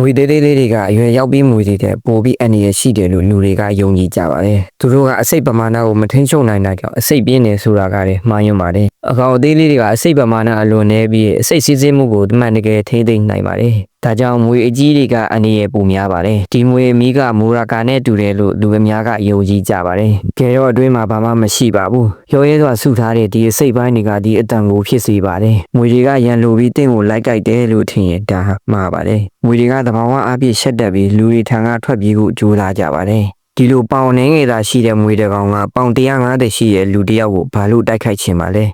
ငွေသေးသေးလေးတွေကအရွယ်ရောက်ပြီးငွေတွေတဲ့ပိုပြီးအန္တရာယ်ရှိတယ်လို့လူတွေကယုံကြည်ကြပါတယ်သူတို့ကအစိတ်ပမာဏကိုမထိန်းချုပ်နိုင်တာကြောင့်အစိတ်ပြင်းနေဆိုတာကလည်းမှားယွင်းပါတယ်အကောင်အသေးလေးတွေကအစိတ်ပမာဏအလွန်နေပြီးအစိတ်စည်းစိမ်မှုကိုတမန်တကယ်ထိန်းသိမ်းနိုင်ပါတယ်ဒါကြောင့်မွေအကြီးတွေကအန္တရာယ်ပိုများပါတယ်ဒီမွေမီးကမူရာကာနဲ့တူတယ်လို့လူအများကယုံကြည်ကြပါတယ်ကဲတော့အတွင်းမှာဘာမှမရှိပါဘူးရောရဲစွာဆုထားတဲ့ဒီအစိတ်ပိုင်းတွေကဒီအတန်ကိုဖြစ်စေပါတယ်မွေတွေကရန်လိုပြီးတင့်ကိုလိုက်ကြိုက်တယ်လို့ထင်ရင်ဒါမှားပါတယ်မွေတွေကတဘာဝအပြည့်ရှက်တက်ပြီးလူတွေထံကထွက်ပြေးဖို့ကြိုးစားကြပါတယ်ဒီလိုပေါင်နေငယ်သာရှိတဲ့မွေတကောင်ကပေါင်150ရှိတဲ့လူတစ်ယောက်ကိုဘာလို့တိုက်ခိုက်ချင်ပါလဲ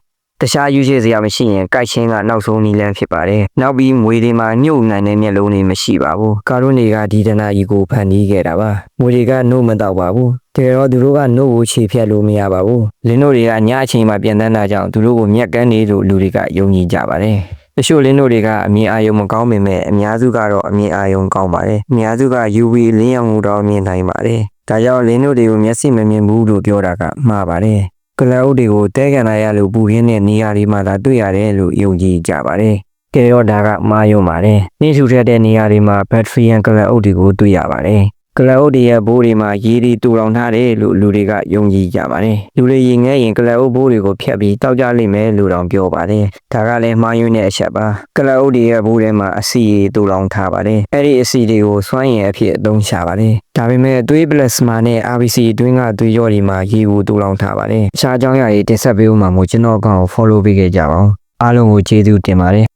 တခြားယူရှိစရာမရှိရင်ကြိုက်ချင်းကနောက်ဆုံးနီလန်းဖြစ်ပါတယ်။နောက်ပြီးမွေတွေမှာညှို့နိုင်တဲ့မျက်လုံးတွေမရှိပါဘူး။ကာရုနေကဒီဒနာကြီးကိုဖန်တီးခဲ့တာပါ။မွေတွေကနှုတ်မတော့ပါဘူး။တကယ်တော့သူတို့ကနှုတ်ကိုခြေဖြတ်လို့မရပါဘူး။လင်းတို့တွေကညအချိန်မှပြန်တန်းတာကြောင့်သူတို့ကိုမျက်ကန်းနေလို့လူတွေကယုံကြည်ကြပါတယ်။တချို့လင်းတို့တွေကအမြင်အာရုံမကောင်းပေမဲ့အများစုကတော့အမြင်အာရုံကောင်းပါတယ်။အများစုက UV လင်းရောင်ကိုတော့မြင်နိုင်ပါတယ်။ဒါကြောင့်လင်းတို့တွေကိုမျက်စိမမြင်ဘူးလို့ပြောတာကမှားပါတယ်။ ကလအုပ်တွေကိုတဲကန်လာရလို့ပူရင်းတဲ့နေရာတွေမှာသာတွေ့ရတယ်လို့ယုံကြည်ကြပါတယ်။ကဲတော့ဒါကမှားယွင်းပါတယ်။နှင်းထူထက်တဲ့နေရာတွေမှာဘက်ထရီယန်ကလအုပ်တွေကိုတွေ့ရပါတယ်။ ကလအုပ်တွေရဲ့ဘိုးတွေမှာရေတွေတူတောင်ထားတယ်လို့လူတွေကယုံကြည်ကြပါတယ်။လူတွေရင်ငဲရင်ကလအုပ်ဘိုးတွေကိုဖျက်ပြီးတောက်ကြလိမ့်မယ်လို့တောင်ပြောပါတယ်။ဒါကလည်းမှားယွင်းတဲ့အချက်ပါ။ကလအုပ်တွေရဲ့ဘိုးထဲမှာအစီရေတူတောင်ထားပါတယ်။အဲ့ဒီအစီတွေကိုစွမ်းရည်အဖြစ်အသုံးချပါတယ်။ဒါပေမဲ့သွေးပလက်စမာနဲ့ RBC အတွင်းကသွေးကြောတွေမှာရေကိုတူတောင်ထားပါတယ်။အခြားအကြောင်းအရာတွေတင်ဆက်ပေးဦးမှာမို့ကျွန်တော်အကောင့်ကို follow ပေးခဲ့ကြပါဦး။အားလုံးကိုကျေးဇူးတင်ပါတယ်